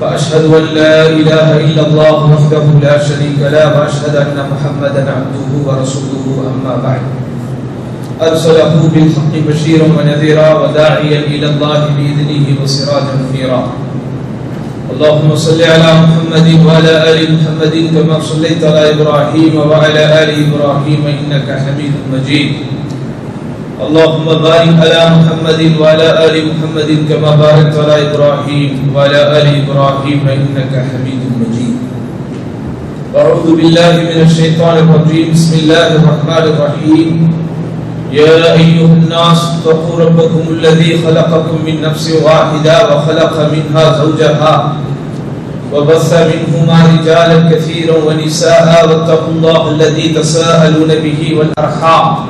فأشهد أن لا إله إلا الله وحده لا شريك له وأشهد أن محمدا عبده ورسوله أما بعد. أرسله بالحق بشيرا ونذيرا وداعيا إلى الله بإذنه وسراجا منيرا. اللهم صل على محمد وعلى آل محمد كما صليت على إبراهيم وعلى آل إبراهيم إنك حميد مجيد. اللهم بارك على محمد وعلى آل محمد كما باركت على إبراهيم وعلى آل إبراهيم إنك حميد مجيد. أعوذ بالله من الشيطان الرجيم. بسم الله الرحمن الرحيم. يا أيها الناس اتقوا ربكم الذي خلقكم من نفس واحدة وخلق منها زوجها وبث منهما رجالا كثيرا ونساء واتقوا الله الذي تساءلون به والأرحام.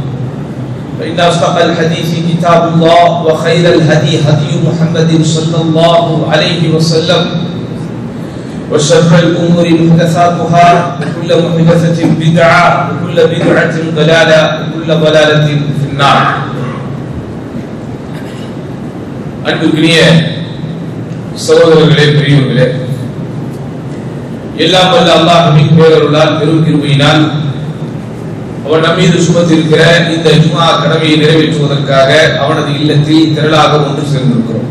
فإن أصدق الحديث كتاب الله وخير الهدي هدي محمد صلى الله عليه وسلم وشر الأمور محدثاتها وكل محدثة بدعة وكل بدعة ضلالة وكل ضلالة في النار அன்புக்குரிய சகோதரர்களே பெரியவர்களே எல்லாம் வல்ல அல்லாஹ்வின் பேரருளால் பெரும் கிருபையினால் அவன் நம்மீது சுமத்திருக்கிற இந்த ஜுமா கடமையை நிறைவேற்றுவதற்காக அவனது இல்லத்தில் திரளாக ஒன்று சேர்ந்திருக்கிறோம்.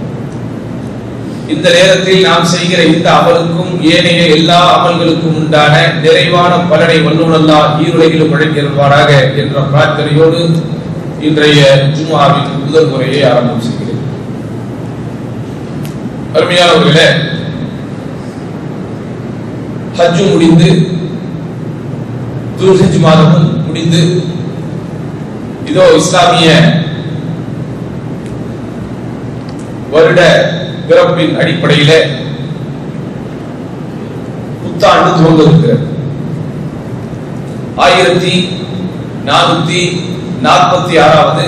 இந்த நேரத்தில் நாம் செய்கிற இந்த அமலுக்கும் ஏனைய எல்லா அமல்களுக்கும் உண்டான நிறைவான பலனை வல்லுநல்லா ஈருலகிலும் வழங்கியிருப்பாராக என்ற பிரார்த்தனையோடு இன்றைய ஜுமாவின் முதல் முறையை ஆரம்பம் செய்கிறேன். அருமையானவர்களே ஹஜ்ஜு முடிந்து துல்ஹஜ் மாதமும் முடிந்து இதோ இஸ்லாமிய வருட பிறப்பின் அடிப்படையில புத்தாண்டு துவங்க ஆயிரத்தி நானூத்தி நாற்பத்தி ஆறாவது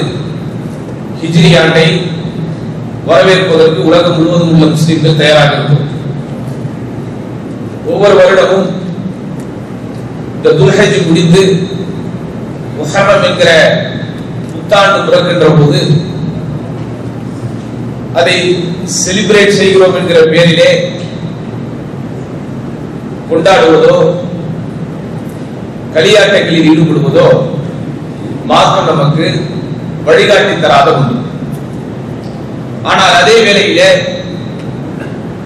ஹிஜ்ரி ஆண்டை வரவேற்பதற்கு உலகம் முழுவதும் உள்ள முஸ்லிம்கள் தயாராக இருக்கும் ஒவ்வொரு வருடமும் இந்த துல்ஹஜ் முடிந்து முஹரம் என்கிற புத்தாண்டு பிறக்கின்ற போது அதை செலிப்ரேட் செய்கிறோம் என்கிற பெயரிலே கொண்டாடுவதோ களியாட்டங்களில் ஈடுபடுவதோ மார்க்கம் நமக்கு வழிகாட்டி தராத உண்டு ஆனால் அதே வேளையிலே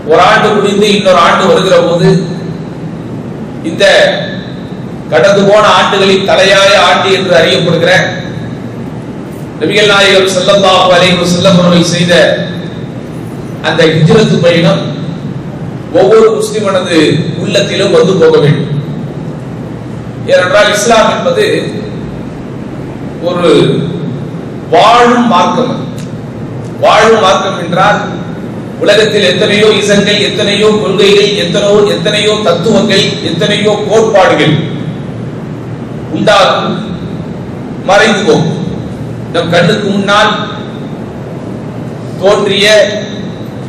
ஒரு ஆண்டு முடிந்து இன்னொரு ஆண்டு வருகிற போது இந்த கடந்து போன ஆண்டுகளில் தலையாய ஆண்டு என்று அறியப்படுகிற நபிகள் நாயகம் செல்லல்லாஹு அலைஹி வஸல்லம் செய்த அந்த ஹிஜ்ரத்து பயணம் ஒவ்வொரு முஸ்லிமனது உள்ளத்திலும் வந்து போக வேண்டும். ஏனென்றால் இஸ்லாம் என்பது ஒரு வாழும் மார்க்கம். வாழும் மார்க்கம் என்றால் உலகத்தில் எத்தனையோ இசங்கள் எத்தனையோ கொள்கைகள் எத்தனையோ எத்தனையோ தத்துவங்கள் எத்தனையோ கோட்பாடுகள். உண்டாகும். மறைந்து போகும் நம் கண்ணுக்கு முன்னால் தோன்றிய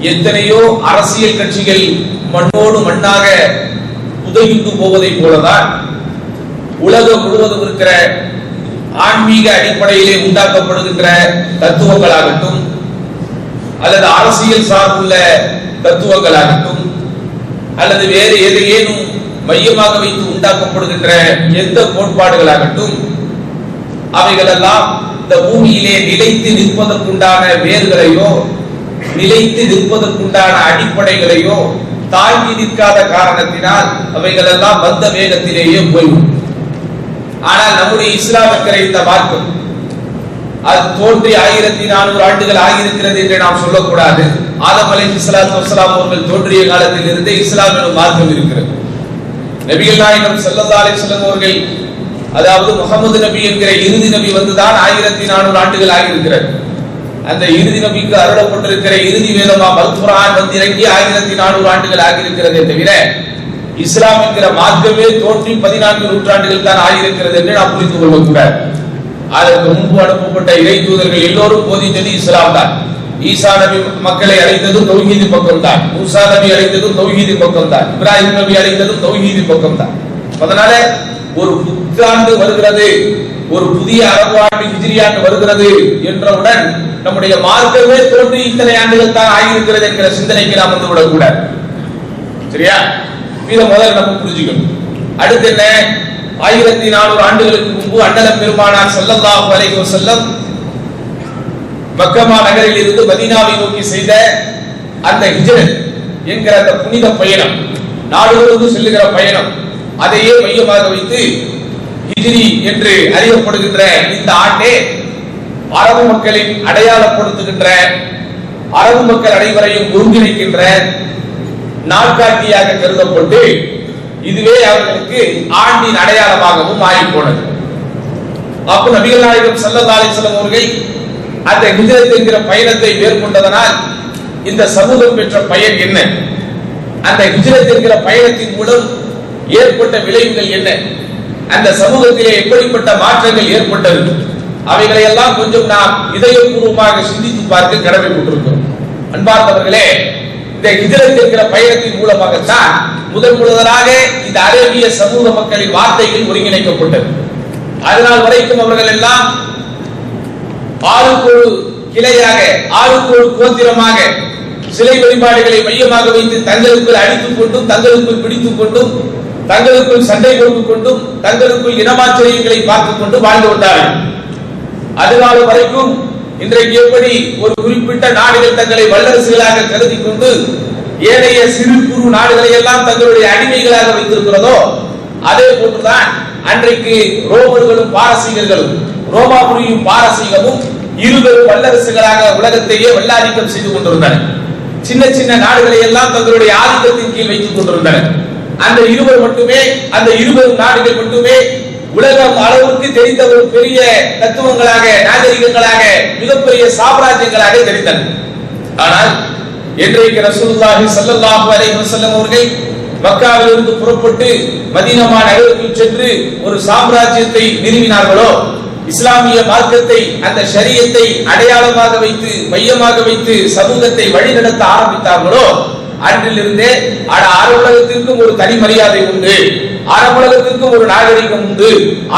எத்தனையோ அரசியல் கட்சிகள் மண்ணோடு மண்ணாக புதையுண்டு போவதை போலதான் உலகம் முழுவதும் இருக்கிற ஆன்மீக அடிப்படையிலே உண்டாக்கப்படுகின்ற தத்துவங்களாகட்டும் அல்லது அரசியல் சார்புள்ள தத்துவங்களாகட்டும் அல்லது வேறு எதையேனும் மையமாக வைத்து உண்டாக்கப்படுகின்ற எந்த கோட்பாடுகளாகட்டும் அவைகளெல்லாம் இந்த பூமியிலே நிலைத்து நிற்பதற்குண்டான வேர்களையோ நிலைத்து நிற்பதற்குண்டான அடிப்படைகளையோ தாங்கி நிற்காத காரணத்தினால் அவைகளெல்லாம் வந்த வேகத்திலேயே போய்விடும். ஆனால் நம்முடைய இஸ்லாம் இந்த மார்க்கம் அது தோன்றி ஆயிரத்தி நானூறு ஆண்டுகள் ஆகியிருக்கிறது என்று நாம் சொல்லக்கூடாது. ஆதம் அலை வசலாம் அவர்கள் தோன்றிய காலத்தில் இருந்தே இஸ்லாம் எனும் மார்க்கம் இருக்கிறது. நபிகள் நாயகம் ஸல்லல்லாஹு அலைஹி அவர்கள் அதாவது முகமது நபி என்கிற இறுதி நபி வந்துதான் ஆயிரத்தி நானூறு ஆண்டுகள் ஆகியிருக்கிறது. அந்த இறுதி நபிக்கு அருளப்பட்டிருக்கிற இறுதி வேதமா அல் வந்து இறங்கி ஆயிரத்தி நானூறு ஆண்டுகள் ஆகியிருக்கிறதே தவிர இஸ்லாம் என்கிற மார்க்கமே தோன்றி பதினான்கு நூற்றாண்டுகள் தான் ஆகியிருக்கிறது என்று நாம் புரிந்து கொள்ளக்கூடாது. அதற்கு முன்பு அனுப்பப்பட்ட இறை தூதர்கள் எல்லோரும் போதித்தது இஸ்லாம் தான். ஈசா நபி மக்களை அழைத்ததும் தௌஹீதி பக்கம் தான். மூசா நபி அழைத்ததும் தௌஹீதி பக்கம் தான். இப்ராஹிம் நபி அழைத்ததும் தௌஹீதி பக்கம் தான். அதனால ஒரு புத்தாண்டு வருகிறது ஒரு புதிய அரபு ஆண்டு ஹிஜ்ரி ஆண்டு வருகிறது என்றவுடன் நம்முடைய மார்க்கமே தோன்றி இத்தனை ஆண்டுகள் தான் ஆகியிருக்கிறது என்கிற சிந்தனைக்கு நாம் வந்து விடக்கூடாது சரியா? இதை முதல்ல நம்ம புரிஞ்சுக்கணும். அடுத்து என்ன? ஆயிரத்தி நானூறு ஆண்டுகளுக்கு முன்பு அண்ணல பெருமானார் ஸல்லல்லாஹு அலைஹி வஸல்லம் மக்கமா நகரில் இருந்து மதீனாவை நோக்கி செய்த அந்த ஹிஜரத் என்கிற அந்த புனித பயணம் நாடுகளுக்கு செல்லுகிற பயணம் அதையே மையமாக வைத்து ஹிஜிரி என்று அறியப்படுகின்ற இந்த ஆண்டே அரபு மக்களின் அடையாளப்படுத்துகின்ற அரபு மக்கள் அனைவரையும் ஒருங்கிணைக்கின்ற நாட்காட்டியாக கருதப்பட்டு இதுவே அவர்களுக்கு ஆண்டின் அடையாளமாகவும் ஆகி போனது அப்போ நபிகள் நாயகம் செல்லதாலை செல்லும் அவர்கள் அந்த ஹிஜ்ரத் என்கிற பயணத்தை மேற்கொண்டதனால் இந்த சமூகம் பெற்ற பயன் என்ன? அந்த ஹிஜ்ரத் என்கிற பயணத்தின் மூலம் ஏற்பட்ட விளைவுகள் என்ன? அந்த சமூகத்திலே எப்படிப்பட்ட மாற்றங்கள் ஏற்பட்டது? அவைகளை எல்லாம் கொஞ்சம் நாம் இதயபூர்வமாக சிந்தித்து பார்க்க கடமைப்பட்டிருக்கிறோம் அன்பார்ந்தவர்களே இந்த ஹிஜ்ரத் என்கிற பயணத்தின் மூலமாகத்தான் முதன் முதலாக இந்த அரேபிய சமூக மக்களின் வார்த்தைகள் ஒருங்கிணைக்கப்பட்டது. அதனால் வரைக்கும் அவர்கள் எல்லாம் ஆளுக்கு ஒரு கிளையாக ஆளுக்கு ஒரு கோத்திரமாக சிலை வழிபாடுகளை மையமாக வைத்து தங்களுக்குள் அடித்துக் கொண்டும் தங்களுக்குள் பிடித்துக் கொண்டும் தங்களுக்குள் சண்டை போட்டுக் கொண்டும் தங்களுக்குள் இனமாச்சரியங்களை பார்த்துக் கொண்டு வாழ்ந்து கொண்டார்கள் அதுகால வரைக்கும் இன்றைக்கு எப்படி ஒரு குறிப்பிட்ட நாடுகள் தங்களை வல்லரசுகளாக கருதி கொண்டு ஏனைய சிறு குறு நாடுகளை எல்லாம் தங்களுடைய அடிமைகளாக வைத்திருக்கிறதோ அதே போன்றுதான் அன்றைக்கு ரோமர்களும் பாரசீகர்களும் ரோமாபுரியும் பாரசீகமும் இருவரும் வல்லரசுகளாக உலகத்தையே வல்லாதிக்கம் செய்து கொண்டிருந்தனர் சின்ன சின்ன நாடுகளை எல்லாம் தங்களுடைய ஆதிக்கத்தின் கீழ் வைத்துக் கொண்டிருந்தனர் அந்த இருவர் மட்டுமே அந்த இருவரும் நாடுகள் மட்டுமே உலகம் அளவுக்கு தெரிந்த ஒரு பெரிய தத்துவங்களாக நாகரிகங்களாக மிகப்பெரிய சாம்ராஜ்யங்களாக தெரிந்தன. ஆனால் இன்றைக்கு ரசூலுல்லாஹி ஸல்லல்லாஹு அலைஹி வஸல்லம் அவர்கள் மக்காவிலிருந்து புறப்பட்டு மதீனமா நகருக்கு சென்று ஒரு சாம்ராஜ்யத்தை நிறுவினார்களோ? இஸ்லாமிய மார்க்கத்தை அந்த ஷரியத்தை அடையாளமாக வைத்து மையமாக வைத்து சமூகத்தை வழிநடத்த ஆரம்பித்தார்களோ? அன்றிலிருந்தே அட அரபுலகத்திற்கும் ஒரு தனி மரியாதை உண்டு. அரபுலகத்திற்கும் ஒரு நாகரிகம் உண்டு.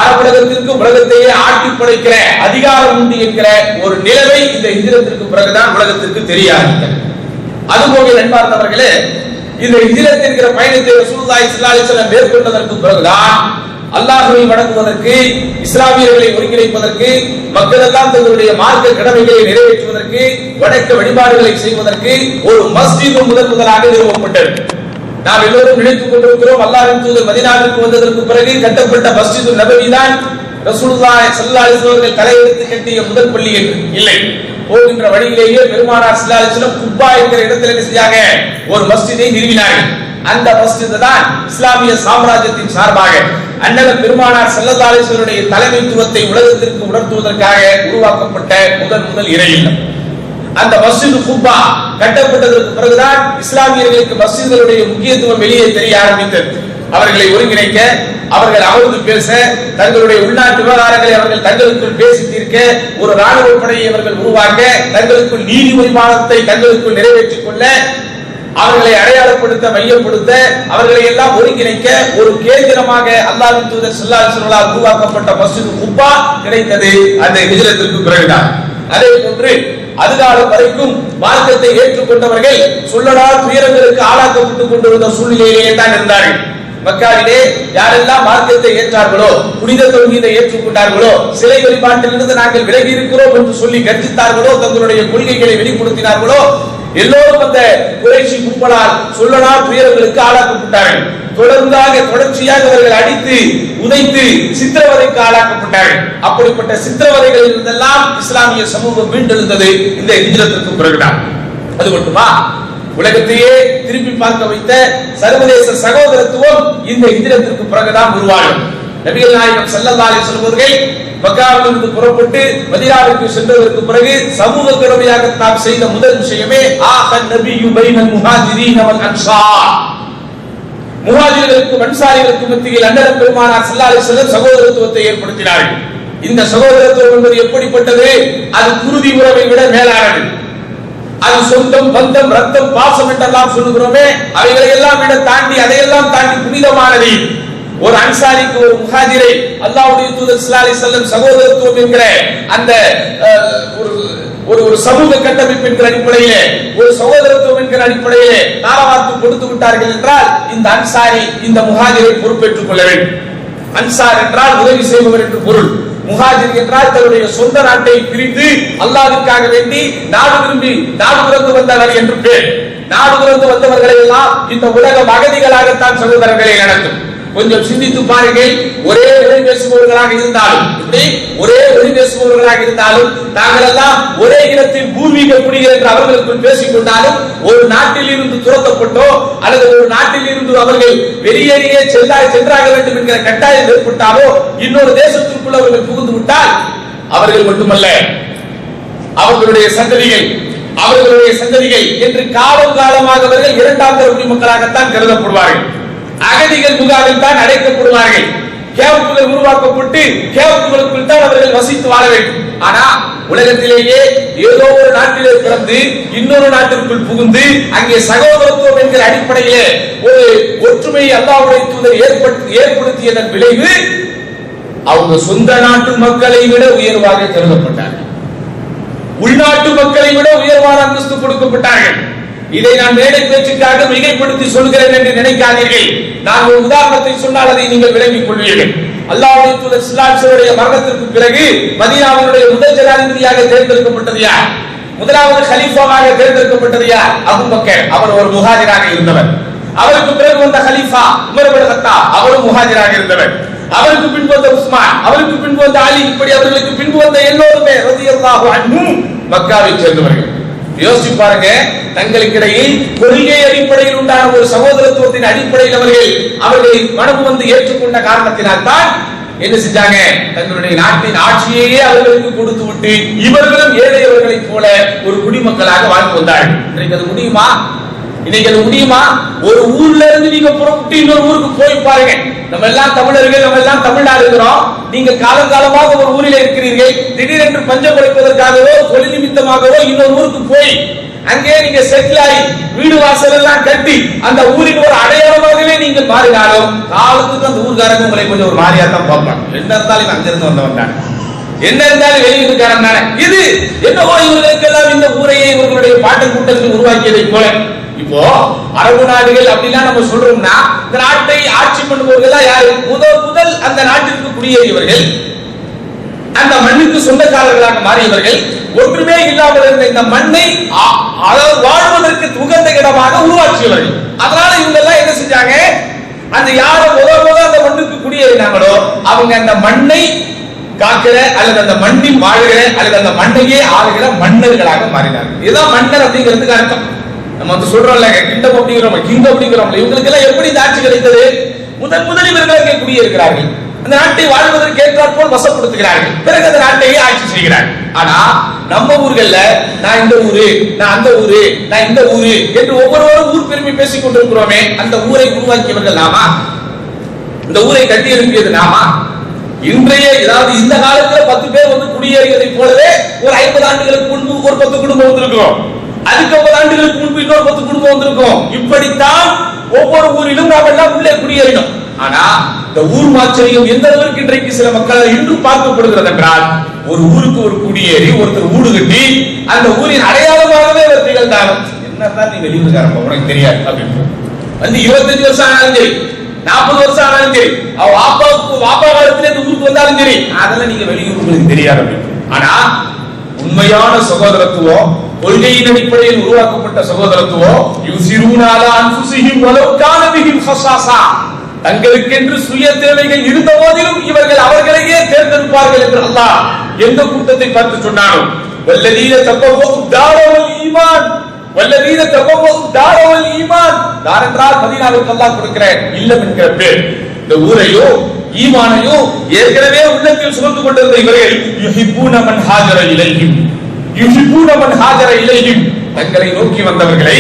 அரபுலகத்திற்கும் உலகத்தையே ஆட்டி படைக்கிற அதிகாரம் உண்டு என்கிற ஒரு நிலவை இந்த இந்திரத்திற்கு பிறகுதான் உலகத்திற்கு தெரிய ஆரம்பித்தது அதுபோக நண்பார்ந்தவர்களே இந்த இந்திரத்திற்கிற பயணத்தை ரசூலுல்லாஹி ஸல்லல்லாஹு மேற்கொண்டதற்கு பிறகுதான் அல்லாஹுவை வணங்குவதற்கு இஸ்லாமியர்களை ஒருங்கிணைப்பதற்கு மக்கள் எல்லாம் தங்களுடைய மார்க்க கடமைகளை நிறைவேற்றுவதற்கு வணக்க வழிபாடுகளை செய்வதற்கு ஒரு மஸ்ஜிது முதன் முதலாக நிறுவப்பட்டது. நாம் எல்லோரும் நினைத்துக் கொண்டிருக்கிறோம் அல்லாஹின் தூதர் மதினாவிற்கு வந்ததற்கு பிறகு கட்டப்பட்ட மஸ்ஜிது நபவி தான் ரசூலுல்லாஹி ஸல்லல்லாஹு அலைஹி வஸல்லம் தலையெடுத்து கட்டிய முதல் பள்ளி என்று. இல்லை. போகின்ற வழியிலேயே பெருமானார் ஸல்லல்லாஹு அலைஹி வஸல்லம் குப்பா என்கிற இடத்திலே என்ன செஞ்சாங்க ஒரு மஸ்ஜிதை நிறுவினார்கள். அந்த மஸ்ஜித் தான் இஸ்லாமிய சாம்ராஜ்யத்தின் சார்பாக அண்ணன் பெருமானார் ஸல்லல்லாஹு தலைமைத்துவத்தை உலகத்திற்கு உணர்த்துவதற்காக உருவாக்கப்பட்ட முதல் முதல் இறை இல்லம். அந்த மஸ்ஜித் குப்பா கட்டப்பட்டதற்கு பிறகுதான் இஸ்லாமியர்களுக்கு மஸ்ஜிதுகளுடைய முக்கியத்துவம் வெளியே தெரிய ஆரம்பித்தது. அவர்களை ஒருங்கிணைக்க அவர்கள் அமர்ந்து பேச தங்களுடைய உள்நாட்டு விவகாரங்களை அவர்கள் தங்களுக்குள் பேசி தீர்க்க ஒரு ராணுவ படையை அவர்கள் உருவாக்க தங்களுக்குள் நீதி உரிமானத்தை தங்களுக்குள் நிறைவேற்றிக் கொள்ள அவர்களை அடையாளப்படுத்த மையப்படுத்த அவர்களை எல்லாம் ஒருங்கிணைக்க ஒரு கேந்திரமாக அல்லாவின் தூதர் ஸல்லல்லாஹு உருவாக்கப்பட்ட மசூது குப்பா கிடைத்தது அந்த விஜயத்திற்கு பிறகுதான். அதே போன்று அதுகாலம் வரைக்கும் மார்க்கத்தை ஏற்றுக்கொண்டவர்கள் சொல்லடா துயரங்களுக்கு ஆளாக்கப்பட்டுக் கொண்டிருந்த சூழ்நிலையிலேயே தான் இருந்தார்கள். மக்காவிலே யாரெல்லாம் மார்க்கத்தை ஏற்றார்களோ புனித தொழுகையை ஏற்றுக்கொண்டார்களோ சிலை வழிபாட்டிலிருந்து நாங்கள் விலகி இருக்கிறோம் என்று சொல்லி கர்ஜித்தார்களோ தங்களுடைய கொள்கைகளை வெளிப்படுத்தினார்களோ எல்லோரும் அந்த குறைச்சி கும்பலால் சொல்லனா துயரங்களுக்கு ஆளாக்கப்பட்டார்கள். தொடர்ந்தாக தொடர்ச்சியாக அவர்கள் அடித்து உதைத்து சித்திரவதைக்கு ஆளாக்கப்பட்டார்கள். அப்படிப்பட்ட சித்திரவதைகளில் இருந்தெல்லாம் இஸ்லாமிய சமூகம் மீண்டெழுந்தது இந்த ஹிஜ்ரத்திற்கு பிறகுதான். அது மட்டுமா? உலகத்தையே திருப்பி பார்க்க வைத்த சர்வதேச சகோதரத்துவம் இந்த ஹிஜ்ரத்திற்கு பிறகுதான் உருவாகும் நபிகள் நாயகம் செல்லல்லாலே அலைஹி மக்காவிலிருந்து புறப்பட்டு மதினாவிற்கு சென்றதற்கு பிறகு சமூக கடமையாக தாம் செய்த முதல் விஷயமே ஆக நபியு பைனல் முஹாஜிரீன் வல் அன்சார். முஹாஜிர்களுக்கும் அன்சாரிகளுக்கும் மத்தியில் அண்ணன் பெருமானார் செல்லாலே செல்ல சகோதரத்துவத்தை ஏற்படுத்தினார்கள். இந்த சகோதரத்துவம் என்பது எப்படிப்பட்டது? அது குருதி உறவை விட மேலானது. அது சொந்தம் பந்தம் ரத்தம் பாசம் என்றெல்லாம் சொல்லுகிறோமே அவைகளை எல்லாம் விட தாண்டி அதையெல்லாம் தாண்டி புனிதமானது. ஒரு அன்சாரிக்கு ஒரு முஹாஜிரை அல்லாவுடைய தூதர் சிலாலி செல்லும் சகோதரத்துவம் என்கிற அந்த அஹ், ஒரு ஒரு ஒரு சமூக கட்டமைப்பு என்கிற அடிப்படையிலே ஒரு சகோதரத்துவம் என்கிற அடிப்படையிலே தாரவார்த்து கொடுத்து விட்டார்கள் என்றால் இந்த அன்சாரி இந்த முஹாஜிரை பொறுப்பேற்றுக் கொள்ள வேண்டும். அன்சார் என்றால் உதவி செய்பவர் என்று பொருள். முஹாஜிர் என்றால் தன்னுடைய சொந்த நாட்டை பிரித்து அல்லாவிற்காக வேண்டி நாடு திரும்பி நாடு துறந்து வந்தவர் என்று பேர். நாடு துறந்து வந்தவர்களை எல்லாம் இந்த உலகம் அகதிகளாகத்தான் சகோதரர்களை நடத்தும். கொஞ்சம் சிந்தித்து பாருங்கள். ஒரே ஒளி பேசுபவர்களாக இருந்தாலும் இப்படி ஒரே ஒளி பேசுபவர்களாக இருந்தாலும் நாங்கள் எல்லாம் ஒரே இடத்தில் பூர்வீக குடிகள் என்று அவர்களுக்குள் பேசிக் கொண்டாலும் ஒரு நாட்டில் இருந்து துரத்தப்பட்டோ அல்லது ஒரு நாட்டில் இருந்து அவர்கள் வெளியேறியே செல்லா சென்றாக வேண்டும் என்கிற கட்டாயம் ஏற்பட்டாலோ இன்னொரு தேசத்திற்குள் அவர்கள் புகுந்து விட்டால் அவர்கள் மட்டுமல்ல அவர்களுடைய சந்ததிகள் அவர்களுடைய சந்ததிகள் என்று காலம் காலமாக அவர்கள் இரண்டாம் தர குடிமக்களாகத்தான் கருதப்படுவார்கள். அகதிகள் முகாமில் தான் அடைக்கப்படுவார்கள். கேவப்புகள் உருவாக்கப்பட்டு கேவப்புகளுக்குள் தான் அவர்கள் வசித்து வாழ வேண்டும். ஆனா உலகத்திலேயே ஏதோ ஒரு நாட்டிலே பிறந்து இன்னொரு நாட்டிற்குள் புகுந்து அங்கே சகோதரத்துவம் என்கிற அடிப்படையிலே ஒரு ஒற்றுமையை அல்லாவுடைய தூதர் ஏற்படுத்தி ஏற்படுத்தியதன் விளைவு அவங்க சொந்த நாட்டு மக்களை விட உயர்வாக கருதப்பட்டார்கள். உள்நாட்டு மக்களை விட உயர்வான அந்தஸ்து கொடுக்கப்பட்டார்கள். இதை நான் மேடை பேச்சுக்காக மிகைப்படுத்தி சொல்கிறேன் என்று நினைக்காதீர்கள். நான் ஒரு உதாரணத்தை சொன்னால் அதை நீங்கள் விளங்கிக் கொள்வீர்கள். அல்லாவுடைய தூதர் ஸல்லல்லாஹு மரணத்திற்கு பிறகு மதீனாவினுடைய முதல் ஜனாதிபதியாக தேர்ந்தெடுக்கப்பட்டது யார்? முதலாவது ஹலீஃபாவாக தேர்ந்தெடுக்கப்பட்டது யார்? அபுபக்கர். அவர் ஒரு முஹாஜிராக இருந்தவர். அவருக்கு பிறகு வந்த ஹலீஃபா உமர் அவரும் முஹாஜிராக இருந்தவர். அவருக்கு பின்பு வந்த உஸ்மான். அவருக்கு பின்பு வந்த அலி. இப்படி அவர்களுக்கு பின்பு வந்த எல்லோருமே ரதியல்லாஹு அன்ஹும் மக்காவை சேர்ந்தவர்கள். யோசிச்சு பாருங்க. தங்களுக்கிடையில் கொள்கை அடிப்படையில் உண்டான ஒரு சகோதரத்துவத்தின் அடிப்படையில் அவர்கள் அவர்களை மனமு வந்து ஏற்றுக்கொண்ட காரணத்தினால் தான் என்ன செஞ்சாங்க? தங்களுடைய நாட்டின் ஆட்சியையே அவர்களுக்கு கொடுத்து விட்டு இவர்களும் ஏழையவர்களைப் போல ஒரு குடிமக்களாக வாழ்ந்து வந்தார்கள். இன்றைக்கு அது முடியுமா? இன்னைக்கு அது முடியுமா? ஒரு ஊர்ல இருந்து நீங்க புறப்பட்டு இன்னொரு ஊருக்கு போய் பாருங்க. நம்ம எல்லாம் தமிழர்கள் நம்ம எல்லாம் தமிழ்நாடு இருக்கிறோம். நீங்க காலங்காலமாக ஒரு ஊரில் இருக்கிறீர்கள் திடீரென்று பஞ்சம் குறைப்பதற்காகவோ தொழில் நிமித்தமாகவோ இன்னொரு ஊருக்கு போய் அங்கே நீங்க செட்டில் ஆகி வீடு வாசல் எல்லாம் கட்டி அந்த ஊரின் ஒரு அடையாளமாகவே நீங்கள் மாறினாலும் காலத்துக்கு அந்த ஊர்காரங்க உங்களை கொஞ்சம் ஒரு மாதிரியா தான் பார்ப்பாங்க. ரெண்டு இருந்தாலும் அங்கிருந்து வந்தவன் தான். என்ன இருந்தாலும் வெளியூருக்காரன் தானே. இது என்னவோ இவர்களுக்கெல்லாம் இந்த ஊரையே இவர்களுடைய பாட்டு கூட்டத்தில் உருவாக்கியதை போல. இப்போ அரபு நாடுகள் அப்படிலாம் நம்ம சொல்றோம்னா இந்த நாட்டை ஆட்சி பண்ணுபவர்கள் யாரு? முதல் முதல் அந்த நாட்டிற்கு குடியேறியவர்கள் அந்த மண்ணுக்கு சொந்தக்காரர்களாக மாறியவர்கள் ஒன்றுமே இல்லாமல் இருந்த இந்த மண்ணை அ- வாழ்வதற்கு உகந்த இடமாக உருவாக்கியவர்கள். அதனால இவங்க எல்லாம் என்ன செஞ்சாங்க? அந்த யார முதல் முத அந்த மண்ணுக்கு குடியேறினாங்களோ அவங்க அந்த மண்ணை காக்கிற அல்லது அந்த மண்ணில் வாழ்கிற அல்லது அந்த மண்ணையே ஆளுகிற மன்னர்களாக மாறினார்கள். இதுதான் மன்னர் அப்படிங்கிறதுக்கு அர்த்தம். நம்ம வந்து சொல்றோம்ல கிண்டம் அப்படிங்கிறோம் கிங் அப்படிங்கிறோம்ல இவங்களுக்கு எல்லாம் எப்படி இந்த ஆட்சி கிடைத்தது? முதன் முதல் இவர்கள் குடியிருக்கிறார்கள் அந்த நாட்டை வாழ்வதற்கு ஏற்றாற்போல் வசப்படுத்துகிறார்கள். பிறகு அந்த நாட்டையே ஆட்சி செய்கிறார்கள் ஆனா நம்ம ஊர்கள்ல நான் இந்த ஊரு நான் அந்த ஊரு நான் இந்த ஊரு என்று ஒவ்வொருவரும் ஊர் பெருமை பேசிக் கொண்டிருக்கிறோமே அந்த ஊரை உருவாக்கியவர்கள் நாமா? இந்த ஊரை கட்டி எழுப்பியது நாமா? இன்றைய அதாவது இந்த காலத்துல பத்து பேர் வந்து குடியேறியதை போலவே ஒரு ஐம்பது ஆண்டுகளுக்கு முன்பு ஒரு பத்து குடும்பம் வந்திருக்கும். அதுக்கு ஐம்பது ஆண்டுகளுக்கு முன்பு இன்னொரு பத்து குடும்பம் வந்திருக்கும். இப்படித்தான் ஒவ்வொரு ஊரிலும் நாம் எல்லாம் உள்ளே குடியேறினோம். ஆனா இந்த ஊர் மாச்சரியம் எந்த அளவிற்கு இன்றைக்கு சில மக்கள் இன்றும் பார்க்கப்படுகிறது என்றால் ஒரு ஊருக்கு ஒரு குடியேறி ஒருத்தர் ஊடு கட்டி அந்த ஊரின் அடையாளமாகவே அவர் திகழ்ந்தாலும் என்னதான் நீங்க வெளியூருக்காரப்ப உனக்கு தெரியாது அப்படின்னு. வந்து இருபத்தஞ்சு வருஷம் ஆனாலும் சரி. நாற்பது வருஷம் ஆனாலும் சரி. அவ வாப்பாவுக்கு வாப்பா காலத்துல இந்த ஊருக்கு வந்தாலும் சரி. அதெல்லாம் நீங்க வெளியூர் உங்களுக்கு தெரியாது. அப்படின்னு ஆனா உண்மையான சகோதரத்துவம் கொள்கையின் அடிப்படையில் உருவாக்கப்பட்ட சகோதரத்துவம் யுசிரூன அன்புசிஹிம் அன்ஃபுஸிஹிம் வலவ் கான தங்களுக்கென்று சுய தேவைகள் இருந்த போதிலும் இவர்கள் அவர்களையே தேர்ந்தெடுப்பார்கள் என்று அல்லாஹ் எந்த கூட்டத்தை பார்த்து சொன்னாலும் வல்லதீன தப்பவோ தாரவல் ஈமான். வல்லதீன தப்பவோ தாரவல் ஈமான். தார் என்றால் மதீனாவுக்கு அல்லாஹ் கொடுக்கிற இல்லம் என்கிற பேர். இந்த ஊரையோ ஈமானையோ ஏற்கனவே உள்ளத்தில் சுமந்து கொண்டிருந்த இவர்கள் யுஹிபூன மன் ஹாஜர இலைஹிம். யுஹிபூன மன் ஹாஜர இலைஹிம். தங்களை நோக்கி வந்தவர்களை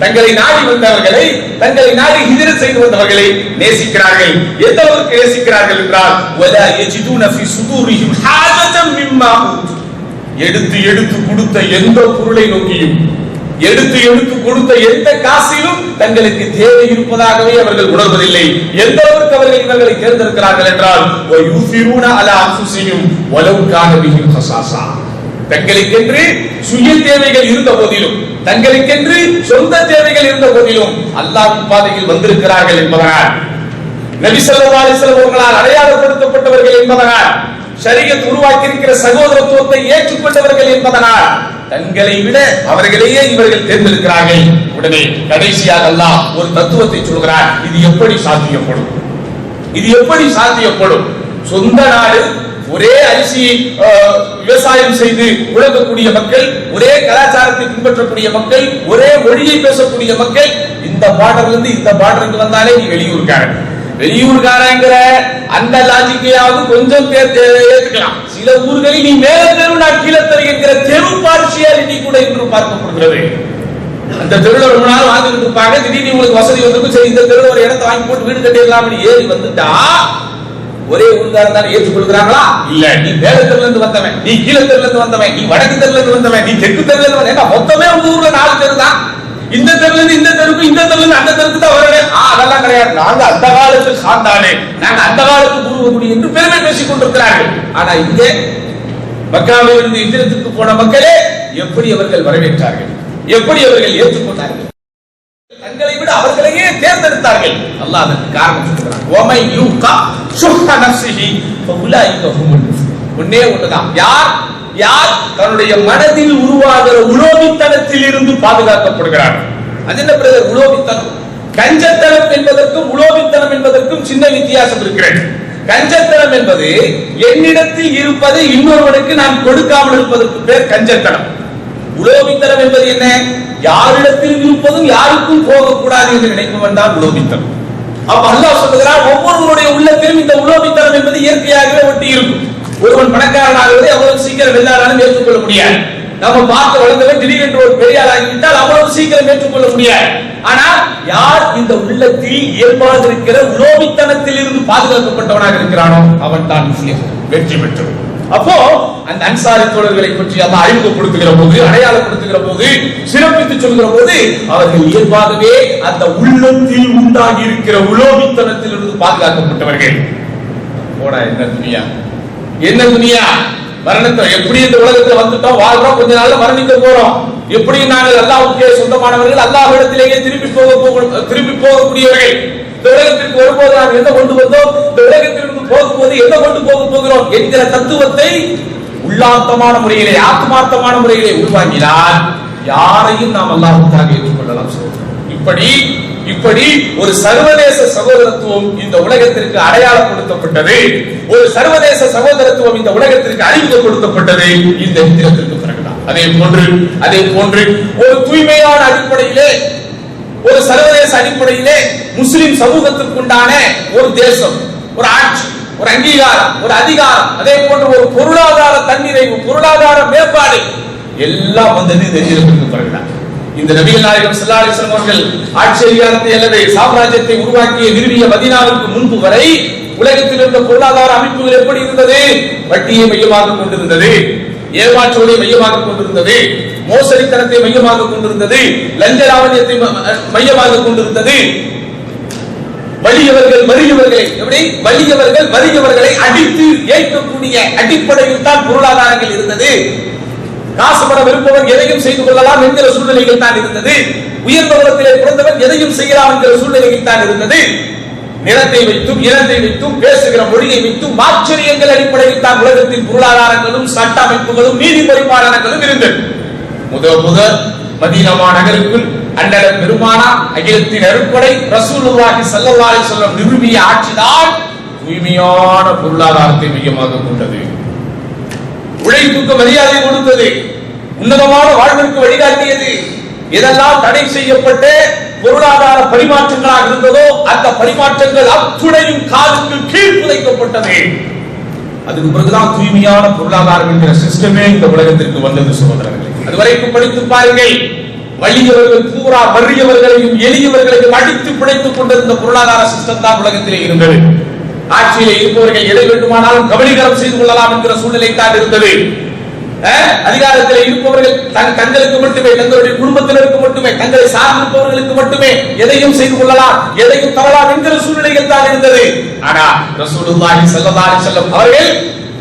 தங்களை நாடி வந்தவர்களை தங்களை நாடி ஹிஜர செய்து வந்தவர்களை நேசிக்கிறார்கள். எந்த அளவுக்கு நேசிக்கிறார்கள் என்றால் வலா யஜிதுன ஃபி சுதூரிஹிம் ஹாஜதம் மிம்மா எடுத்து எடுத்து கொடுத்த எந்த பொருளை நோக்கியும் எடுத்து எடுத்து கொடுத்த எந்த காசிலும் தங்களுக்கு தேவை இருப்பதாகவே அவர்கள் உணர்வதில்லை. எந்த அளவுக்கு அவர்கள் இவர்களை தேர்ந்தெடுக்கிறார்கள் என்றால் தங்களுக்கென்று சுய தேவைகள் இருந்த போதிலும் தங்களுக்கென்று சொந்த தேவைகள் இருந்த போதிலும் அல்லாஹ் பாதையில் வந்திருக்கிறார்கள் என்பதனால் நபி சல்லா அலிஸ்லாம் அவர்களால் அடையாளப்படுத்தப்பட்டவர்கள் என்பதனால் சரியத் உருவாக்கியிருக்கிற சகோதரத்துவத்தை ஏற்றுக்கொண்டவர்கள் என்பதனால் தங்களை விட அவர்களையே இவர்கள் தேர்ந்தெடுக்கிறார்கள். உடனே கடைசியாக அல்லாஹ் ஒரு தத்துவத்தை சொல்கிறார். இது எப்படி சாத்தியப்படும்? இது எப்படி சாத்தியப்படும்? சொந்த நாடு ஒரே அரிசி விவசாயம் செய்து உழகக்கூடிய மக்கள் ஒரே கலாச்சாரத்தை பின்பற்றக்கூடிய மக்கள் ஒரே மொழியை பேசக்கூடிய மக்கள் இந்த பார்டர்ல இருந்து இந்த பார்டருக்கு வந்தாலே நீ வெளியூர்காரன். வெளியூர்காரங்கிற அந்த லாஜிக்கையாவது கொஞ்சம் பேர் தே- ஏத்துக்கலாம் சில ஊர்களில் நீ மேல தெரு நான் கீழே தெரு என்கிற தெரு பார்சியாலிட்டி கூட இன்று பார்க்கப்படுகிறது. அந்த தெருவில் ரொம்ப நாள் வாழ்ந்துட்டு இருப்பாங்க. திடீர்னு உங்களுக்கு வசதி வந்திருக்கும். சரி இந்த தெருவில் ஒரு இடத்தை வாங்கி போட்டு வீடு கட்டிடலாம்னு ஏறி வந்துட்டா ஒரே ஊர்காரன் தானே ஏற்றுக்கொள்கிறாங்களா? இல்ல. நீ மேல தெருல இருந்து வந்தவன் நீ கீழ தெருல இருந்து வந்தவன் நீ வடக்கு தெருல இருந்து வந்தவன் நீ தெற்கு தெருல இருந்து வந்தவன் மொத்தமே உங்க ஊர்ல நாலு தெரு தான். இந்த தெருல இருந்து இந்த தெருக்கு இந்த தெருல இருந்து அந்த தெருக்கு தான் வரணும் ஆ அதெல்லாம் கிடையாது. நாங்க அந்த காலத்து சார்ந்தானே நாங்க அந்த காலத்து பூர்வகுடி என்று பெருமை பேசிக் கொண்டிருக்கிறார்கள். ஆனா இங்கே மக்காவில் இருந்து இந்திரத்துக்கு போன மக்களே எப்படி அவர்கள் வரவேற்றார்கள்? எப்படி அவர்கள் ஏற்றுக்கொண்டார்கள்? தங்களை விட அவர்களையே தேர்ந்தெடுத்தார்கள். அல்லாஹ் அதற்கு காரணம் சொல்கிறான் ஓமை யூகா சுஹ நஃப்ஸிஹி ஃபஉலாயிக ஹுமுல் ஒன்னே ஒண்ணுதான். யார்? யார்? தன்னுடைய மனதில் உருவாகிற உலோகித்தனத்தில் இருந்து பாதுகாக்கப்படுகிறார் அது என்ன பிரதர்? உலோபித்தனம். கஞ்சத்தனம் என்பதற்கும் உலோபித்தனம் என்பதற்கும் சின்ன வித்தியாசம் இருக்கிறது. கஞ்சத்தனம் என்பது என்னிடத்தில் இருப்பதை இன்னொருவனுக்கு நான் கொடுக்காமல் இருப்பதற்கு பேர் கஞ்சத்தனம். உலோபித்தனம் என்பது என்ன? யாரிடத்தில் இருப்பதும் யாருக்கும் போகக்கூடாது என்று நினைப்பவன் தான் உலோபித்தனம். அப்ப அல்லாஹ் சொல்லுகிறான் ஒவ்வொருவருடைய உள்ளத்திலும் இந்த உலோபித்தனம் என்பது இயற்கையாகவே ஒட்டி இருக்கும் ஒருவன் பணக்காரனாகவே அவ்வளவு சீக்கிரம் எல்லாராலும் ஏற்றுக்கொள்ள முடியாது. நம்ம பார்த்து வளர்ந்தவன் திடீரென்று ஒரு பெரிய ஆளாகிவிட்டால் அவ்வளவு சீக்கிரம் ஏற்றுக்கொள்ள முடியாது. ஆனால் யார் இந்த உள்ளத்தில் இயல்பாக இருக்கிற உலோபித்தனத்தில் இருந்து பாதுகாக்கப்பட்டவனாக இருக்கிறானோ அவன் தான் முஸ்லிம் வெற்றி பெற்றோம் அப்போ அந்த அன்சாரி தோழர்களை பற்றி அல்லா அறிமுகப்படுத்துகிற போது அடையாளப்படுத்துகிற போது சிறப்பித்து சொல்கிற போது அவர்கள் இயல்பாகவே அந்த உள்ளத்தில் உண்டாகி இருக்கிற உலோபித்தனத்தில் இருந்து பாதுகாக்கப்பட்டவர்கள். போடா என்ன துணியா? என்ன துணியா? மரணத்தை எப்படி இந்த உலகத்தை வந்துட்டோம் வாழ்றோம் கொஞ்ச நாள்ல மரணிக்க போறோம்? எப்படி நாங்கள் அல்லாவுக்கே சொந்தமானவர்கள் அல்லாஹ்விடத்திலேயே திருப்பி போக போக திருப்பி போகக்கூடியவர்கள்? இந்த உலகத்திற்கு வரும்போது நாம் என்ன கொண்டு வந்தோம்? இந்த உலகத்திற்கு போகும்போது என்ன கொண்டு போக போகிறோம்? என்கிற தத்துவத்தை உள்ளார்த்தமான முறையிலே ஆத்மார்த்தமான முறையிலே உருவாக்கினால் யாரையும் நாம் அல்லாஹுக்காக ஏற்றுக்கொள்ளலாம் சொல்றோம் இப்படி இப்படி ஒரு சர்வதேச சகோதரத்துவம் இந்த உலகத்திற்கு அடையாளப்படுத்தப்பட்டது ஒரு சர்வதேச சகோதரத்துவம் இந்த உலகத்திற்கு அறிமுகப்படுத்தப்பட்டது இந்த இந்திரத்திற்கு பிறகுதான். அதே போன்று அதே போன்று ஒரு தூய்மையான அடிப்படையிலே ஒரு சர்வதேச அடிப்படையிலே முஸ்லிம் சமூகத்திற்குண்டான ஒரு தேசம் ஒரு ஆட்சி ஒரு அங்கீகாரம் ஒரு அதிகாரம் அதே போன்று ஒரு பொருளாதார தன்னிறைவு பொருளாதார மேம்பாடு எல்லாம் வந்தது இந்த இந்திரத்திற்கு பிறகுதான். இந்த நபிகள் நாயகம் ஸல்லல்லாஹு அலைஹி அவர்கள் ஆட்சி அதிகாரத்தை அல்லது சாம்ராஜ்யத்தை உருவாக்கிய நிறுவிய மதினாவுக்கு முன்பு வரை உலகத்தில் இருந்த பொருளாதார அமைப்புகள் எப்படி இருந்தது? வட்டியை மையமாக கொண்டிருந்தது ஏமாற்றுவதை மையமாக கொண்டிருந்தது மோசடித்தனத்தை மையமாக கொண்டிருந்தது லஞ்ச லாவண்யத்தை ம- மையமாக கொண்டிருந்தது. வலியவர்கள் வறியவர்களை எப்படி? வலியவர்கள் வறியவர்களை அடித்து ஏற்கக்கூடிய அடிப்படையில் தான் பொருளாதாரங்கள் இருந்தது. காசு பணம் எதையும் செய்து கொள்ளலாம் என்கிற சூழ்நிலையில் தான் இருந்தது. உயர்ந்த குலத்திலே பிறந்தவன் எதையும் செய்யலாம் என்கிற சூழ்நிலையில் தான் இருந்தது. நிலத்தை வைத்தும் இனத்தை வைத்தும் பேசுகிற மொழியை வைத்தும் ஆச்சரியங்கள் அடிப்படையில் தான் உலகத்தின் பொருளாதாரங்களும் சட்ட அமைப்புகளும் நீதி பரிபாலனங்களும் இருந்தது. முதல் முதல் மதீனமா நகருக்குள் அண்ணன் பெருமானா அகிலத்தின் அருட்படை ரசூலுல்லாஹி ஸல்லல்லாஹு அலைஹி வஸல்லம் நிறுவிய ஆட்சிதான் தூய்மையான பொருளாதாரத்தை மையமாக கொண்டது. உழைப்புக்கு மரியாதை கொடுத்தது உன்னதமான வாழ்விற்கு வழிகாட்டியது இதெல்லாம் தடை செய்யப்பட்டு பொருளாதார பரிமாற்றங்களாக இருந்ததோ அந்த பரிமாற்றங்கள் அத்துணையும் காலுக்கு கீழ் புதைக்கப்பட்டது. அதுக்கு பிறகுதான் தூய்மையான பொருளாதாரம் என்கிற சிஸ்டமே இந்த உலகத்திற்கு வந்தது சகோதரர்களே. அதுவரைக்கும் படித்து பாருங்கள். வலியவர்கள் பூரா வறியவர்களையும் எளியவர்களையும் அடித்து பிழைத்துக் கொண்டிருந்த பொருளாதார சிஸ்டம் தான் உலகத்திலே இருந்தது. ஆட்சியில் இருப்பவர்கள் எதை வேண்டுமானாலும் கபலீகரம் செய்து கொள்ளலாம் என்கிற சூழ்நிலை தான் இருந்தது அதிகாரத்தில் இருப்பவர்கள் தன் தங்களுக்கு மட்டுமே தங்களுடைய குடும்பத்தினருக்கு மட்டுமே தங்களை சார்ந்திருப்பவர்களுக்கு மட்டுமே எதையும் செய்து கொள்ளலாம் எதையும் தரலாம் என்கிற சூழ்நிலைகள் தான் இருந்தது. ஆனா ரசூலுல்லாஹி ஸல்லல்லாஹு அலைஹி அவர்கள்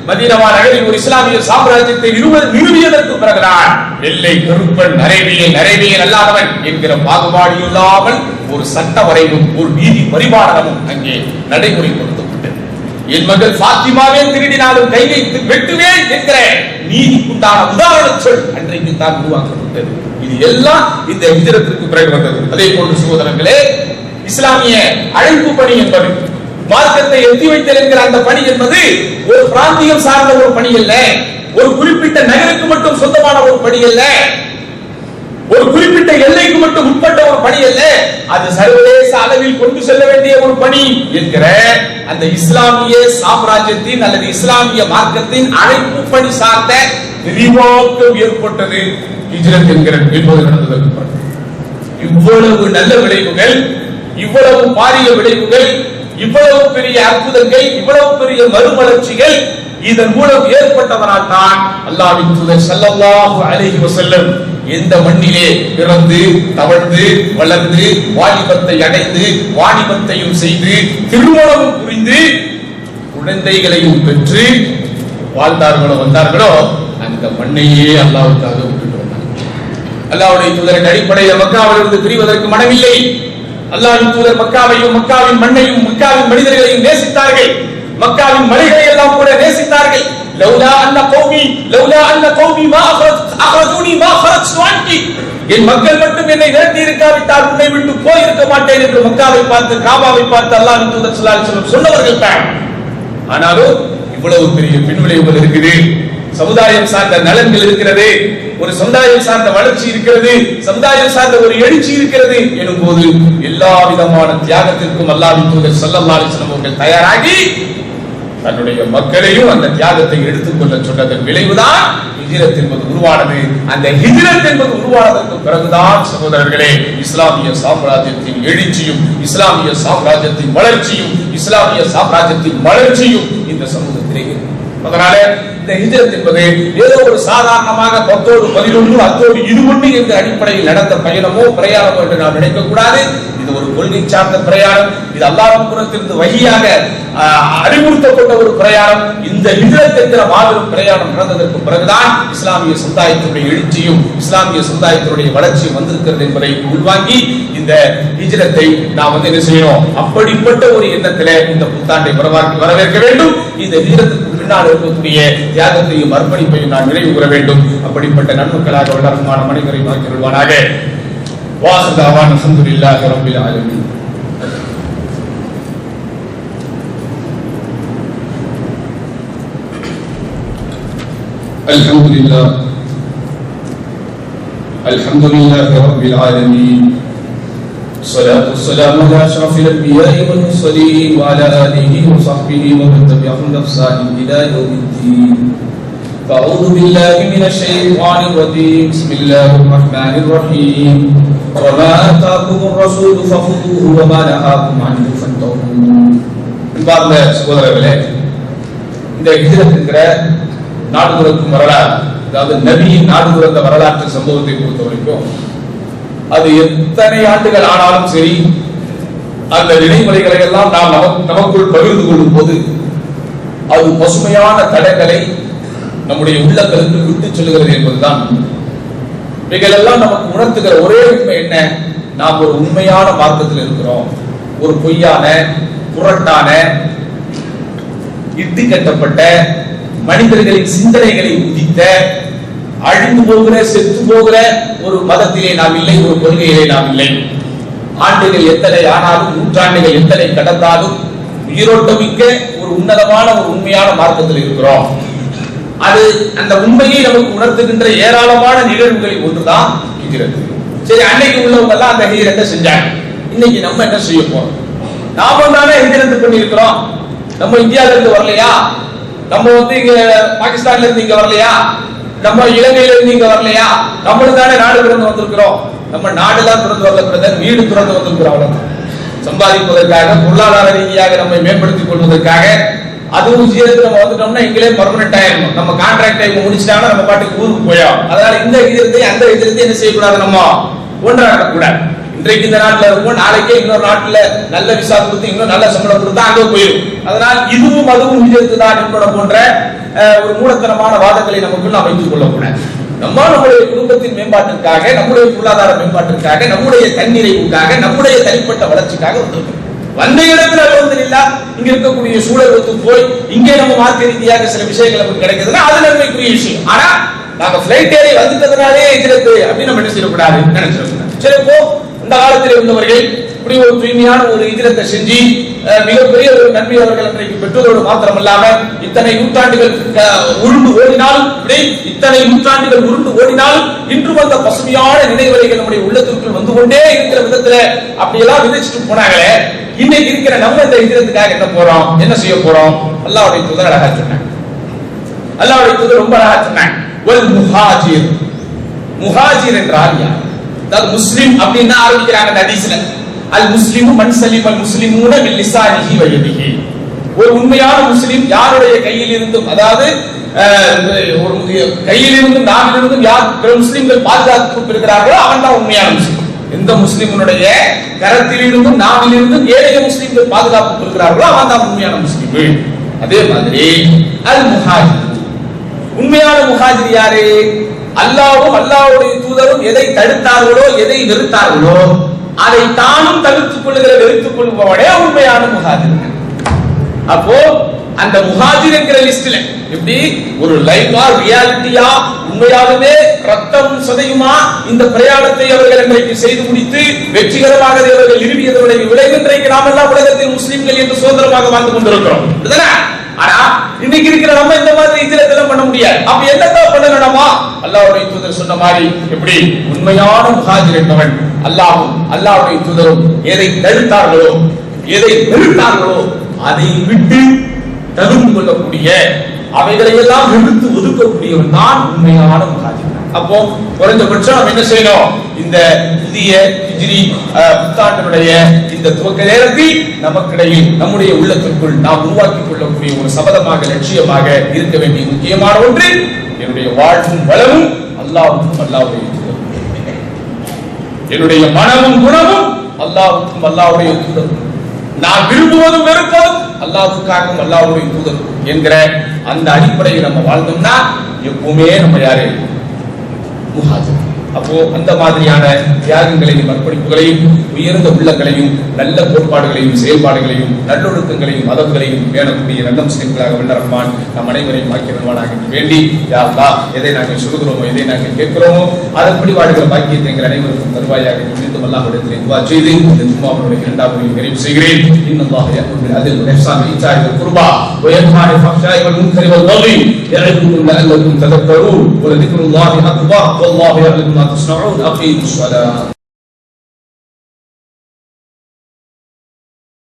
மதீனவா நகரில் ஒரு இஸ்லாமிய சாம்ராஜ்யத்தை நிறுவ- நிறுவியதற்கு பிறகுதான் வெள்ளை கருப்பன் நரேபியல் நரேபியல் அல்லாதவன் என்கிற பாகுபாடு இல்லாமல் ஒரு சட்ட வரைவும் ஒரு நீதி பரிமாறமும் அங்கே நடைமுறைப்படுத்தும் என் மகள் பாத்திமாவே திருடினாலும் கை வைத்து வெட்டுவேன் என்கிற நீதிக்குண்டான உதாரண சொல். அன்றைக்கு தான் உருவாக்கப்பட்டது. இது எல்லாம் இந்த விஜயத்திற்கு பிறகு வந்தது. அதே போன்று சகோதரர்களே இஸ்லாமிய அழைப்பு பணி என்பது மார்க்கத்தை எத்தி வைத்தல் என்கிற அந்த பணி என்பது ஒரு பிராந்தியம் சார்ந்த ஒரு பணி அல்ல. ஒரு குறிப்பிட்ட நகருக்கு மட்டும் சொந்தமான ஒரு பணி அல்ல. ஒரு குறிப்பிட்ட எல்லைக்கு மட்டும் உட்பட்ட ஒரு பணி அல்ல அது சர்வதேச அளவில் கொண்டு செல்ல வேண்டிய ஒரு பணி என்கிற அந்த இஸ்லாமிய சாம்ராஜ்யத்தின் அல்லது இஸ்லாமிய மார்க்கத்தின் அழைப்பு பணி சார்ந்த விரிவாக்கம் ஏற்பட்டது. ஹிஜ்ரத் என்கிற என்பது நடந்ததற்கு இவ்வளவு நல்ல விளைவுகள் இவ்வளவு பாரிய விளைவுகள் இவ்வளவு பெரிய அற்புதங்கள் இவ்வளவு பெரிய மறுமலர்ச்சிகள் இதன் மூலம் ஏற்பட்டவனால் தான் அல்லாவின் தூதர் ஸல்லல்லாஹு அலைஹி வஸல்லம் எந்த மண்ணிலே பிறந்து தவழ்ந்து வளர்ந்து வாலிபத்தை அடைந்து வாலிபத்தையும் செய்து திருமணமும் புரிந்து குழந்தைகளையும் பெற்று வாழ்ந்தார்களோ வந்தார்களோ அந்த மண்ணையே அல்லாவுக்காக விட்டுட்டு வந்தாங்க. அல்லாவுடைய தூதரின் அடிப்படையில் மக்காவிலிருந்து பிரிவதற்கு மனமில்லை. அல்லாவின் தூதர் மக்காவையும் மக்காவின் மண்ணையும் மக்காவின் மனிதர்களையும் நேசித்தார்கள். மக்காவின் மலைகளை எல்லாம் கூட நேசித்தார்கள். லௌலா அன்ன கௌமி லௌலா அன்ன கௌமி மா அஹ்ரஜ் அஹ்ரஜூனி மா ஹரஜ்து அன்கி என் மக்கள் மட்டும் என்னை விரட்டி இருக்காவிட்டால் உன்னை விட்டு போயிருக்க மாட்டேன் என்று மக்காவை பார்த்து காபாவை பார்த்து அல்லாஹ் தூதர் ஸல்லல்லாஹு சொன்னவர்கள் தான் ஆனாலும் இவ்வளவு பெரிய பின்விளைவுகள் இருக்குது. சமுதாயம் சார்ந்த நலன்கள் இருக்கிறது. ஒரு சமுதாயம் சார்ந்த வளர்ச்சி இருக்கிறது. சமுதாயம் சார்ந்த ஒரு எழுச்சி இருக்கிறது எனும் போது எல்லா விதமான தியாகத்திற்கும் அல்லாஹ்வின் தூதர் ஸல்லல்லாஹு அலைஹி வஸல்லம் அவர்கள் தயாராகி தன்னுடைய மக்களையும் அந்த தியாகத்தை எடுத்துக்கொள்ள சொன்னதன் விளைவுதான் ஹிஜ்ரத் என்பது உருவானது. அந்த ஹிஜ்ரத் என்பது உருவானதற்கு பிறகுதான் சகோதரர்களே இஸ்லாமிய சாம்ராஜ்யத்தின் எழுச்சியும் இஸ்லாமிய சாம்ராஜ்யத்தின் வளர்ச்சியும் இஸ்லாமிய சாம்ராஜ்யத்தின் வளர்ச்சியும் இந்த சமூகத்திலே அதனால இந்த ஹிஜரத் என்பது ஏதோ ஒரு சாதாரணமாக பத்தோடு பதினொன்று அத்தோடு இது என்ற அடிப்படையில் நடந்த பயணமோ பிரயாணமோ என்று நாம் நினைக்கக்கூடாது இது ஒரு கொள்கை சார்ந்த பிரயாணம். இது அல்லாவின் புறத்திலிருந்து வழியாக அறிவுறுத்தப்பட்ட ஒரு பிரயாணம். இந்த ஹிஜரத் என்கிற மாபெரும் பிரயாணம் நடந்ததற்கு பிறகுதான் இஸ்லாமிய சமுதாயத்தினுடைய எழுச்சியும் இஸ்லாமிய சமுதாயத்தினுடைய வளர்ச்சியும் வந்திருக்கிறது என்பதை உள்வாங்கி இந்த ஹிஜரத்தை நாம் வந்து என்ன செய்யணும்? அப்படிப்பட்ட ஒரு எண்ணத்திலே இந்த புத்தாண்டை வரவேற்க வேண்டும். இந்த ஹிஜ்ரத்துக்கு பின்னால் இருக்கக்கூடிய தியாகத்தையும் அர்ப்பணிப்பையும் நான் நினைவு கூற வேண்டும் அப்படிப்பட்ட நன்மக்களாக வளர்மான மனிதரை மாற்றி கொள்வானாக வாசுதாவான் அல்ஹம்துலில்லாஹி ரப்பில் ஆலமீன் الحمد لله الحمد لله رب العالمين الصلاة والسلام على أشرف الأنبياء والمرسلين وعلى آله وصحبه ومن تبعهم بإحسان إلى يوم الدين فأعوذ بالله من الشيطان الرجيم بسم الله الرحمن الرحيم وما آتاكم الرسول فخذوه وما نهاكم عنه فانتهوا அன்பார்ந்த சகோதரர்களே இந்த ஹிஜ்ரத் என்கிற நாடு துறக்கும் வரலாறு அதாவது நபியின் நாடு துறந்த வரலாற்று சம்பவத்தை பொறுத்த வரைக்கும் அது எத்தனை ஆண்டுகள் ஆனாலும் சரி அந்த நினைவுகளை எல்லாம் நாம் நமக்கு நமக்குள் பகிர்ந்து கொள்ளும் போது அது பசுமையான தடங்களை நம்முடைய உள்ளங்களுக்கு விட்டு செல்கிறது என்பதுதான். இவைகளெல்லாம் நமக்கு உணர்த்துகிற ஒரே உண்மை என்ன? நாம் ஒரு உண்மையான மார்க்கத்தில் இருக்கிறோம். ஒரு பொய்யான புரட்டான இட்டு கட்டப்பட்ட மனிதர்களின் சிந்தனைகளை உதித்த அழிந்து போகிற செத்து போகிற ஒரு மதத்திலே நாம் இல்லை ஒரு கொள்கையிலே நாம் இல்லை. ஆண்டுகள் எத்தனை ஆனாலும் நூற்றாண்டுகள் எத்தனை கடந்தாலும் உயிரோட்டமிக்க ஒரு உன்னதமான ஒரு உண்மையான மார்க்கத்தில் இருக்கிறோம். அது அந்த உண்மையை நமக்கு உணர்த்துகின்ற ஏராளமான நிகழ்வுகளில் ஒன்றுதான் இருக்கிறது. சரி அன்னைக்கு உள்ளவங்க எல்லாம் அந்த ஹீரத்தை செஞ்சாங்க? இன்னைக்கு நம்ம என்ன செய்ய போறோம்? நாம தானே ஹிஜ்ரத் பண்ணியிருக்கிறோம். நம்ம இந்தியால இருந்து வரலையா? நம்ம வந்து இங்க பாகிஸ்தான்ல இருந்து இங்க வரலையா? நம்ம இலங்கையிலிருந்து இங்க வரலையா? நம்மளும் தானே நாடு திறந்து வந்திருக்கிறோம். நம்ம நாடுதான் திறந்து வரல பிரதர் வீடு திறந்து வந்திருக்கிறோம் அவ்வளவுதான். சம்பாதிப்பதற்காக பொருளாதார ரீதியாக நம்மை மேம்படுத்திக் கொள்வதற்காக அதுவும் சேர்த்து நம்ம வந்துட்டோம்னா எங்களே பர்மனெண்ட் ஆயிரும் நம்ம கான்ட்ராக்ட் டைம் முடிச்சிட்டாங்கன்னா நம்ம பாட்டுக்கு ஊருக்கு போயோம் அதனால இந்த எதிர்த்தை அந்த எதிர்த்தை என்ன செய்யக்கூடாது நம்ம? ஒன்றாடக்கூடாது இன்றைக்கு இந்த நாட்டுல இருக்கும் நாளைக்கே இன்னொரு நாட்டுல நல்ல விசா கொடுத்து இன்னும் நல்ல சம்பளம் கொடுத்தா அங்க போயிடும் அதனால் இதுவும் அதுவும் விஜயத்து தான் என்பன போன்ற ஒரு மூலத்தனமான வாதங்களை நமக்குள்ள அமைத்துக் கொள்ளக்கூடாது நம்ம நம்முடைய குடும்பத்தின் மேம்பாட்டிற்காக நம்முடைய பொருளாதார மேம்பாட்டிற்காக நம்முடைய தன்னிறைவுக்காக நம்முடைய தனிப்பட்ட வளர்ச்சிக்காக வந்திருக்கோம் வந்த இடத்துல அல்ஹம்துலில்லா இங்க இருக்கக்கூடிய சூழல் போய் இங்கே நம்ம மார்க்க ரீதியாக சில விஷயங்கள் நமக்கு கிடைக்குதுன்னா அது நன்மைக்குரிய விஷயம். ஆனா நாங்க பிளைட் ஏறி வந்துட்டதுனாலே ஹிஜ்ரத் அப்படின்னு நம்ம என்ன செய்யக்கூடாது நினைச்சிடக்கூடாது. சரி இப்போ இந்த காலத்தில் இருந்தவர்கள் இப்படி ஒரு தூய்மையான ஒரு இதிலத்தை செஞ்சு அஹ், மிகப்பெரிய ஒரு நன்மை அவர்கள் அன்றைக்கு பெற்றதோடு மாத்திரம் இல்லாம இத்தனை நூற்றாண்டுகள் உருண்டு ஓடினால் இப்படி இத்தனை நூற்றாண்டுகள் உருண்டு ஓடினால் இன்று வந்த பசுமையான நினைவலைகள் நம்முடைய உள்ளத்திற்குள் வந்து கொண்டே இருக்கிற விதத்துல அப்படியெல்லாம் விதைச்சிட்டு போனாங்களே இன்னைக்கு இருக்கிற நம்ம இந்த ஹிஜ்ரத்துக்காக என்ன போறோம்? என்ன செய்ய போறோம்? அல்லாவுடைய தூதர் அழகா சொன்னாங்க அல்லாவுடைய தூதர் ரொம்ப அழகா சொன்னாங்க வல் முஹாஜிர். முஹாஜிர் என்றால் யார்? அதாவது முஸ்லிம் அப்படின்னு ஆரம்பிக்கிறாங்க அந்த ஹதீஸ்ல. அல் முஸ்லிமு மன் சலிம் அல் முஸ்லிமூன லிசானிஹி ஒரு உண்மையான முஸ்லிம் யாருடைய கையில் இருந்தும் அதாவது அஹ், ஒரு கையில் இருந்தும் நாவில் இருந்தும் யார் பிற முஸ்லிம்கள் பாதுகாப்பு இருக்கிறார்களோ அவன் தான் உண்மையான முஸ்லிம். எந்த முஸ்லிமனுடைய கரத்தில் இருந்தும் நாவில் இருந்தும் ஏழைய முஸ்லிம்கள் பாதுகாப்பு இருக்கிறார்களோ அவன் தான் உண்மையான முஸ்லிம். அதே மாதிரி அல் முஹாஜிர் உண்மையான முஹாஜிர் யாரு? அல்லாவும் அல்லாவுடைய தூதரும் எதை தடுத்தார்களோ எதை வெறுத்தார்களோ அதை தானும் தவிர்த்துக் கொள்ளுகிற வெறுத்துக் கொள்பவனே உண்மையான முஹாஜிர் அப்போ அந்த முஹாஜிர் என்கிற லிஸ்ட்ல எப்படி? ஒரு லைவா ரியாலிட்டியா உண்மையாகவே ரத்தம் சதையுமா? இந்த பிரயாணத்தை அவர்கள் இன்றைக்கு செய்து முடித்து வெற்றிகரமாக அவர்கள் நிறுவியதனுடைய விளைவு இன்றைக்கு நாம் எல்லாம் உலகத்தில் முஸ்லிம்கள் என்று சுதந்திரமாக வாழ்ந்து கொண்டிருக்கிறோம். இதுதானே? ஆனா இன்னைக்கு இருக்கிற நம்ம இந்த மாதிரி இஜரத்தெல்லாம் பண்ண முடியாது. அப்ப என்னத்தான் பண்ணணுமா அல்லாஹ்வுடைய தூதர் சொன்ன மாதிரி எப்படி? உண்மையான முஹாஜிர் என்பவன் அல்லாஹ்வும் அல்லாஹ்வுடைய தூதரும் எதை தடுத்தார்களோ எதை வெறுத்தார்களோ அதை விட்டு தகுந்து கொள்ளக்கூடிய அவைகளை எல்லாம் வெறுத்து ஒதுக்கக்கூடியவன் தான் உண்மையான முஹாஜிர். அப்போ குறைந்தபட்சம் நம்ம என்ன செய்யணும்? இந்த புதிய ஹிஜ்ரி புத்தாண்டினுடைய இந்த துவக்க நேரத்தில் நமக்கிடையில் நம்முடைய உள்ளத்திற்குள் நாம் உருவாக்கிக் கொள்ளக்கூடிய ஒரு சபதமாக லட்சியமாக இருக்க வேண்டிய முக்கியமான ஒன்று என்னுடைய வாழ்வும் வளமும் அல்லாவுக்கும் அல்லாவுடைய என்னுடைய மனமும் குணமும் அல்லாவுக்கும் அல்லாவுடைய தூதருக்கும் நான் விரும்புவதும் வெறுப்பதும் அல்லாவுக்காகவும் அல்லாவுடைய தூதருக்கும் என்கிற அந்த அடிப்படையில் நம்ம வாழ்ந்தோம்னா எப்பவுமே நம்ம யாரு? முஹாஜிர் அப்போ அந்த மாதிரியான தியாகங்களையும் அர்ப்பணிப்புகளையும் உயர்ந்த உள்ளங்களையும் நல்ல கோட்பாடுகளையும் செயல்பாடுகளையும் நல்லொழுக்கங்களையும் மதங்களையும் பேணக்கூடிய நல்ல முஸ்லிம்களாக வல்ல ரஹ்மான் நம் அனைவரையும் ஆக்கியவனாக என்று வேண்டி யா அல்லாஹ் எதை நாங்கள் சொல்கிறோமோ எதை நாங்கள் கேட்கிறோமோ அதன்படி வாழ்கிற பாக்கியத்தை எங்கள் அனைவருக்கும் தருவாயாக மீண்டும் அல்லாஹ்விடத்தில் துவா செய்து இந்த ஜும்மாவுடைய இரண்டாம் முறையை நிறைவு செய்கிறேன் இன்னல்லாஹ் يأمر بالعدل والإحسان وإيتاء ذي القربى وينهى عن الفحشاء والمنكر والبغي يعظكم لعلكم تذكرون ولذكر الله أكبر والله يعلم ما تصنعون؟ أقيموا الصلاة